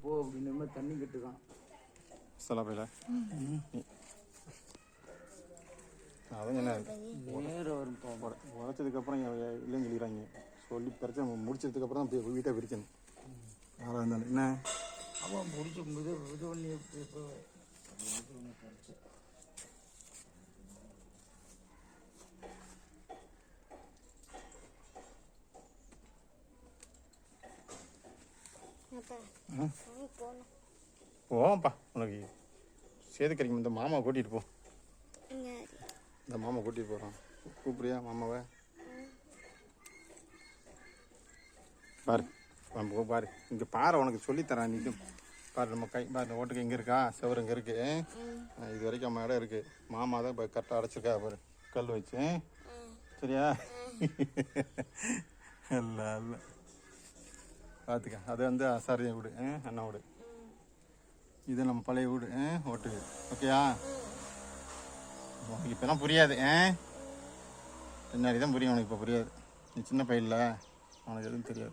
போ அப்படின்ற மாதிரி தண்ணி கட்டு தான் சொல்ல போயில. அதான் என்ன? நேரம் வரும் உழைச்சதுக்கப்புறம் இல்லைன்னு சொல்லிடுறாங்க சொல்லி பிரச்சனை முடிச்சதுக்கப்புறம் தான் போய் வீட்டை பிரிக்கணும் யாராக இருந்தாலும். என்ன? அவன் முடிச்சு இது இது பண்ணி போப்பா உனக்கு சேது கிடைக்கும்? இந்த மாமாவை கூட்டிகிட்டு போ. இந்த மாமா கூட்டிகிட்டு போகிறான் கூப்பிடுறியா மாமாவை? பாரு. நம்ம பாரு. இங்கே பாரு உனக்கு சொல்லித்தரேன் நீ பாரு நம்ம கை பாரு ஓட்டுக்கு இங்கே இருக்கா? செவரு இங்கே இருக்கு. ஆ, இது வரைக்கும் நம்ம இடம் இருக்கு. மாமா தான் இப்போ கரெக்டாக அடைச்சிருக்கா பாரு. கல் வச்சு. சரியா? இல்லை இல்லை. பார்த்துக்க அது வந்து ஆசாரிய வீடு. ஆ, அண்ணா வீடு. இது நம்ம பழைய வீடு. ஆ, ஓட்டு ஓகேயா? உனக்கு இப்போலாம் புரியாது. ஆ? பின்னாடி தான் புரியும். உனக்கு இப்போ புரியாது. நீ சின்ன பையன்ல. உனக்கு எதுவும் தெரியாது.